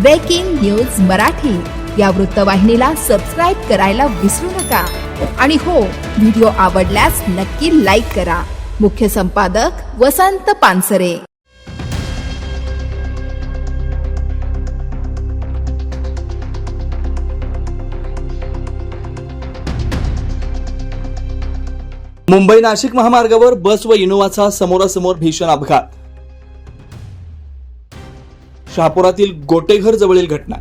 Breaking news Marathi या वृत्तवाहिनीला subscribe करायला विसरू नका. आणि हो व्हिडिओ आवडल्यास नक्की लाईक करा. मुख्य संपादक वसंत पानसरे. मुंबई नाशिक महामार्गावर बस व इनोवाचा समोरासमोर भीषण अपघात. शहापुरातील गोटेघर जवळील घटना.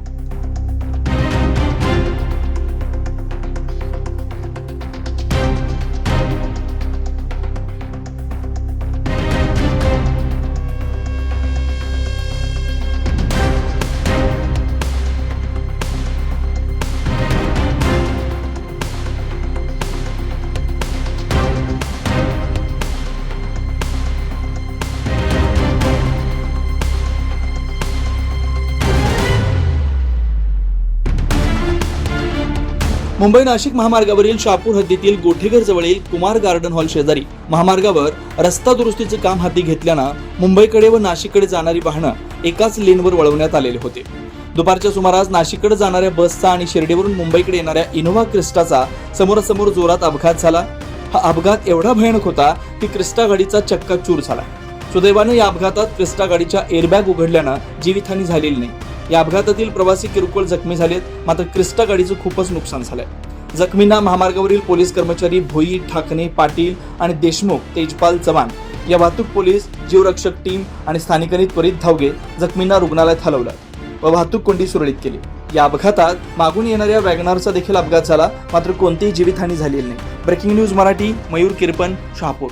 मुंबई नाशिक महामार्गावरील शापूर हद्दीतील गोठेघर जवळील कुमार गार्डन हॉल शेजारी महामार्गावर रस्ता दुरुस्तीचे काम हाती घेतल्यानं मुंबईकडे व नाशिककडे जाणारी वाहनं एकाच लेनवर वळवण्यात आलेले होते. दुपारच्या सुमारास नाशिककडे जाणाऱ्या बसचा आणि शिर्डीवरून मुंबईकडे येणाऱ्या इनोव्हा क्रिस्टाचा समोरासमोर जोरात अपघात झाला. हा अपघात एवढा भयानक होता की क्रिस्टा गाडीचा चक्का चूर झाला. सुदैवाने या अपघातात क्रिस्टा गाडीच्या एअरबॅग उघडल्यानं जीवितहानी झालेली नाही. या अपघातातील प्रवासी किरकोळ जखमी झालेत. मात्र क्रिस्टा गाडीचं खूपच नुकसान झालंय. जखमींना महामार्गावरील पोलीस कर्मचारी भोई ठाकणे पाटील आणि देशमुख तेजपाल चव्हाण या वाहतूक पोलीस जीवरक्षक टीम आणि स्थानिकांनी त्वरित धाव घेत जखमींना रुग्णालयात हलवलं व वाहतूक कोंडी सुरळीत केली. या अपघातात मागून येणाऱ्या वॅगनारचा देखील अपघात झाला मात्र कोणतीही जीवितहानी झालेली नाही. Breaking news Marathi Mayur Kirpan Shahapur.